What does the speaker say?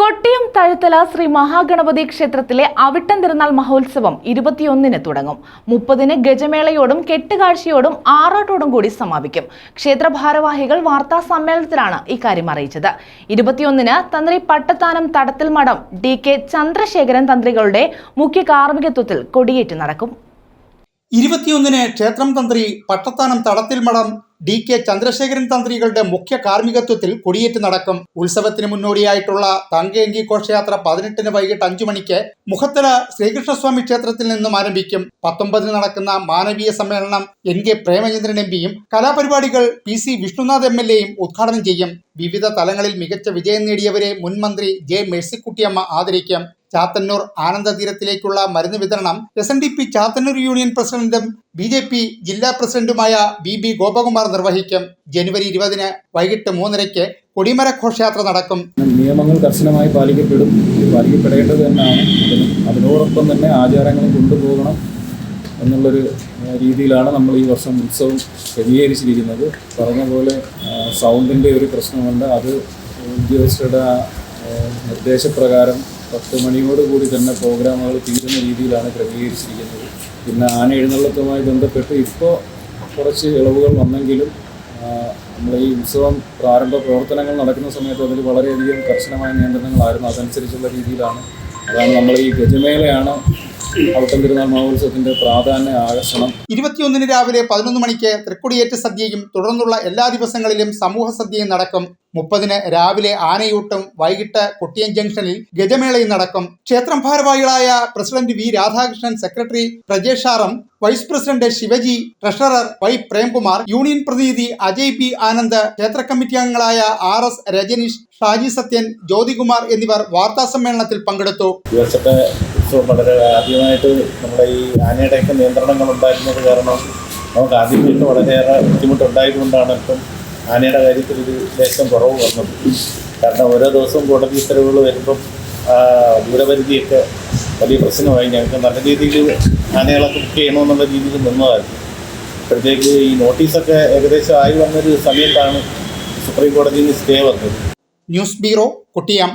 കൊട്ടിയം തഴുത്തല ശ്രീ മഹാഗണപതി ക്ഷേത്രത്തിലെ അവിട്ടം തിരുനാൾ മഹോത്സവം ഇരുപത്തിയൊന്നിന് തുടങ്ങും. മുപ്പതിന് ഗജമേളയോടും കെട്ടുകാഴ്ചയോടും ആറാട്ടോടും കൂടി സമാപിക്കും. ക്ഷേത്ര ഭാരവാഹികൾ വാർത്താ സമ്മേളനത്തിലാണ് ഇക്കാര്യം അറിയിച്ചത്. ഇരുപത്തിയൊന്നിന് തന്ത്രി പട്ടത്താനം തടത്തിൽ മഠം ഡി കെ ചന്ദ്രശേഖരൻ തന്ത്രികളുടെ മുഖ്യ കാർമ്മികത്വത്തിൽ കൊടിയേറ്റ് നടക്കും. ഇരുപത്തിയൊന്നിന് ക്ഷേത്രം തന്ത്രി പട്ടത്താനം തടത്തിൽ മഠം ഡി കെ ചന്ദ്രശേഖരൻ തന്ത്രികളുടെ മുഖ്യ കാർമ്മികത്വത്തിൽ കൊടിയേറ്റ് നടക്കും. ഉത്സവത്തിന് മുന്നോടിയായിട്ടുള്ള തങ്കയങ്കി ഘോഷയാത്ര പതിനെട്ടിന് വൈകിട്ട് അഞ്ചു മണിക്ക് മുഖത്തല ശ്രീകൃഷ്ണസ്വാമി ക്ഷേത്രത്തിൽ നിന്നും ആരംഭിക്കും. പത്തൊമ്പതിന് നടക്കുന്ന മാനവീയ സമ്മേളനം എൻ കെ പ്രേമചന്ദ്രൻ എം പിയും കലാപരിപാടികൾ P C Vishnunath M L എയും ഉദ്ഘാടനം ചെയ്യും. വിവിധ തലങ്ങളിൽ മികച്ച വിജയം നേടിയവരെ മുൻമന്ത്രി ജെ മേഴ്സിക്കുട്ടിയമ്മ ആദരിക്കും. ചാത്തന്നൂർ ആനന്ദ തീരത്തിലേക്കുള്ള മരുന്ന് വിതരണം S N D P Chathannoor union പ്രസിഡന്റും ബി ജെ പി ജില്ലാ പ്രസിഡന്റുമായ ബി ബി ഗോപകുമാർ നിർവഹിക്കും. ജനുവരി ഇരുപതിന് വൈകിട്ട് മൂന്നരയ്ക്ക് കൊടിമര ഘോഷയാത്ര നടക്കും. നിയമങ്ങൾ കർശനമായി പാലിക്കപ്പെടും. പാലിക്കപ്പെടേണ്ടത് തന്നെയാണ്. അതിനോടൊപ്പം തന്നെ ആചാരങ്ങളും കൊണ്ടുപോകണം എന്നുള്ളൊരു രീതിയിലാണ് നമ്മൾ ഈ വർഷം ഉത്സവം ക്രമീകരിച്ചിരിക്കുന്നത്. പറഞ്ഞ പോലെ സൗണ്ടിന്റെ ഒരു പ്രശ്നമുണ്ട്. അത് ഉദ്യോഗസ്ഥരുടെ നിർദ്ദേശപ്രകാരം പത്ത് മണിയോട് കൂടി തന്നെ പ്രോഗ്രാമുകൾ തീരുന്ന രീതിയിലാണ് ക്രമീകരിച്ചിരിക്കുന്നത്. പിന്നെ ആന എഴുന്നള്ളത്തുമായി ബന്ധപ്പെട്ട് ഇപ്പോൾ കുറച്ച് ഇളവുകൾ വന്നെങ്കിലും നമ്മൾ ഈ ഉത്സവം പ്രാരംഭ പ്രവർത്തനങ്ങൾ നടക്കുന്ന സമയത്ത് അതിൽ വളരെയധികം കർശനമായ നിയന്ത്രണങ്ങളായിരുന്നു അതനുസരിച്ചുള്ള രീതിയിലാണ്. അതാണ് നമ്മൾ ഈ ഗജമേളയാണ് ഔട്ടം തിരുനാൾ മഹോത്സവത്തിന്റെ പ്രാധാന്യ ആകർഷണം. ഇരുപത്തിയൊന്നിന് രാവിലെ പതിനൊന്ന് മണിക്ക് തൃക്കൊടിയേറ്റ് സദ്യയും തുടർന്നുള്ള എല്ലാ ദിവസങ്ങളിലും സമൂഹ സദ്യയും നടക്കും മുപ്പതിന് രാവിലെ ആനയൂട്ടും വൈകിട്ട് കൊട്ടിയം ജംഗ്ഷനിൽ ഗജമേളയും നടക്കും ക്ഷേത്രം ഭാരവാഹികളായ president V Radhakrishnan secretary Prajesh ആറം vice president Shivaji treasurer Y Premkumar union പ്രതിനിധി അജയ് പി ആനന്ദ് ക്ഷേത്ര കമ്മിറ്റി അംഗങ്ങളായ ആർ എസ് രജനീഷ് ഷാജി സത്യൻ ജ്യോതികുമാർ എന്നിവർ വാർത്താ സമ്മേളനത്തിൽ പങ്കെടുത്തു. വളരെ ആദ്യമായിട്ട് ഈ നിയന്ത്രണങ്ങൾ ഉണ്ടായിരുന്നത് കാരണം നമുക്ക് ആദ്യമായിട്ട് വളരെയേറെ ബുദ്ധിമുട്ടുണ്ടായതുകൊണ്ടാണ് ഇപ്പം ആനയുടെ കാര്യത്തിൽ ഒരു ലേശം കുറവ് വന്നത് കാരണം ഓരോ ദിവസവും കോടതി ഉത്തരവുകൾ വരുമ്പം ആ, ദൂരപരിധിയൊക്കെ വലിയ പ്രശ്നമായി. ഞങ്ങൾക്ക് നല്ല രീതിയിൽ ആനകളൊക്കെ ബുക്ക് ചെയ്യണമെന്നുള്ള രീതിയിൽ നിന്നതായിരുന്നു. അപ്പോഴത്തേക്ക് ഈ നോട്ടീസൊക്കെ ഏകദേശം ആയി വന്നൊരു സമയത്താണ് സുപ്രീം കോടതിയിൽ നിന്ന് സ്റ്റേ വന്നത്. News bureau Kottiyam.